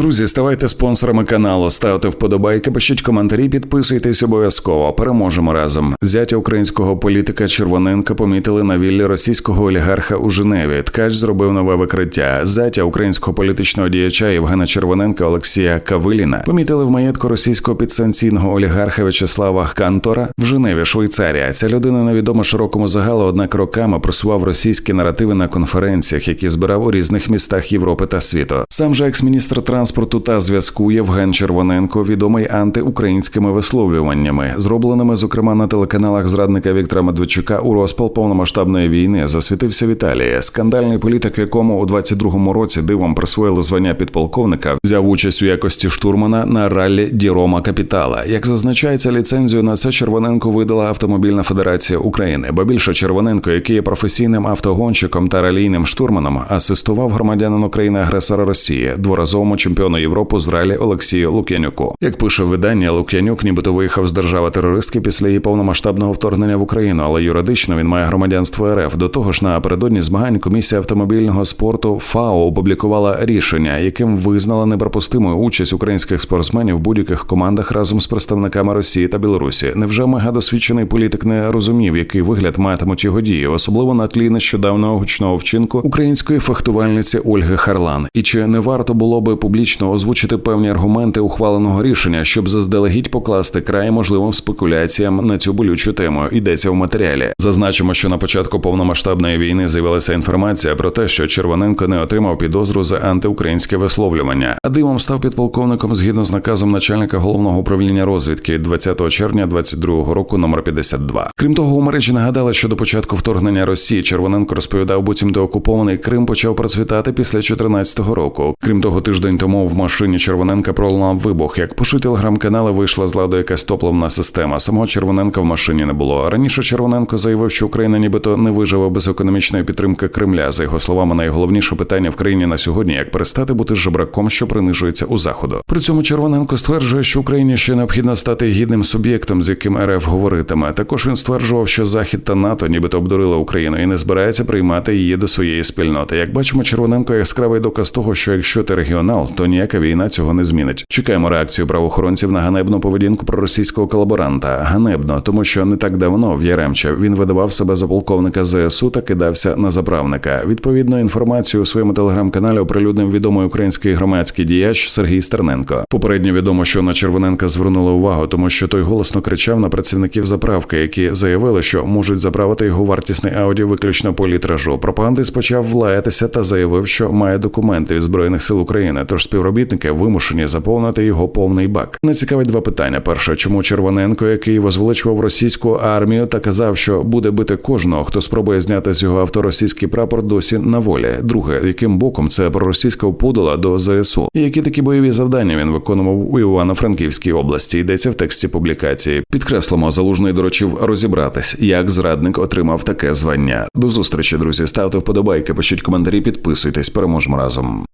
Друзі, ставайте спонсорами каналу, ставте вподобайки, пишіть коментарі, підписуйтесь обов'язково. Переможемо разом. Зятя українського політика Червоненка помітили на віллі російського олігарха у Женеві. Ткач зробив нове викриття. Зятя українського політичного діяча Євгена Червоненка Олексія Кавиліна помітили в маєтку російського підсанкційного олігарха В'ячеслава Кантора в Женеві, Швейцарія. Ця людина невідома широкому загалу, однак роками просував російські наративи на конференціях, які збирав у різних містах Європи та світу. Сам же екс-міністр транспорту та зв'язку Євген Червоненко відомий антиукраїнськими висловлюваннями, зробленими зокрема на телеканалах зрадника Віктора Медведчука у розпал повномасштабної війни, засвітився в Італії. Скандальний політик, якому у 22-му році дивом присвоїли звання підполковника, взяв участь у якості штурмана на раллі Дірома Капітала. Як зазначається, ліцензію на це Червоненко видала Автомобільна Федерація України. Бо більше Червоненко, який є професійним автогонщиком та ралійним штурманом, асистував громадянину країни агресора Росії, дворазовому чемпіону Європи з ралі Олексію Лук'янюку. Як пише видання, Лук'янюк нібито виїхав з держави терористки після її повномасштабного вторгнення в Україну, але юридично він має громадянство РФ. До того ж, напередодні змагань комісія автомобільного спорту ФАО опублікувала рішення, яким визнала неприпустимою участь українських спортсменів в будь-яких командах разом з представниками Росії та Білорусі. Невже мегадосвідчений політик не розумів, який вигляд матимуть його дії, особливо на тлі нещодавнього гучного вчинку української фехтувальниці Ольги Харлан? І чи не варто було би публічно озвучити певні аргументи ухваленого рішення, щоб заздалегідь покласти край можливим спекуляціям на цю болючу тему? Йдеться в матеріалі. Зазначимо, що на початку повномасштабної війни з'явилася інформація про те, що Червоненко не отримав підозру за антиукраїнське висловлювання, а дивом став підполковником згідно з наказом начальника головного управління розвідки від 20 червня 22 року, номер 52. Крім того, у мережі нагадали, що до початку вторгнення Росії Червоненко розповідав, буцімто окупований Крим почав процвітати після 2014 року. Крім того, тиждень тому в машині Червоненка пролунав вибух. Як пишуть телеграм-канали, вийшла з ладу якась топливна система. Самого Червоненка в машині не було. Раніше Червоненко заявив, що Україна нібито не виживе без економічної підтримки Кремля. За його словами, найголовніше питання в країні на сьогодні як перестати бути жебраком, що принижується у заходу. При цьому Червоненко стверджує, що Україні ще необхідно стати гідним суб'єктом, з яким РФ говоритиме. Також він стверджував, що Захід та НАТО нібито обдурили Україну і не збирається приймати її до своєї спільноти. Як бачимо, Червоненко яскравий доказ того, що якщо ти регіонал, то ніяка війна цього не змінить. Чекаємо реакцію правоохоронців на ганебну поведінку проросійського колаборанта. Ганебно, тому що не так давно в Яремче він видавав себе за полковника ЗСУ та кидався на заправника. Відповідну інформацію у своєму телеграм-каналі оприлюднив відомий український громадський діяч Сергій Стерненко. Попередньо відомо, що на Червоненка звернули увагу, тому що той голосно кричав на працівників заправки, які заявили, що можуть заправити його вартісний ауді виключно по літражу. Пропагандист почав влаятися та заявив, що має документи від збройних сил України. Тож співробітники вимушені заповнити його повний бак. Не цікавить два питання: перше, чому Червоненко, який возвеличував російську армію та казав, що буде бити кожного, хто спробує зняти з його авто російський прапор, досі на волі. Друге, яким боком це проросійська вподала до ЗСУ, і які такі бойові завдання він виконував у Івано-Франківській області. Йдеться в тексті публікації. Підкреслимо, залужний доручив розібратись, як зрадник отримав таке звання. До зустрічі, друзі. Ставте вподобайки, пишіть коментарі, підписуйтесь. Переможемо разом.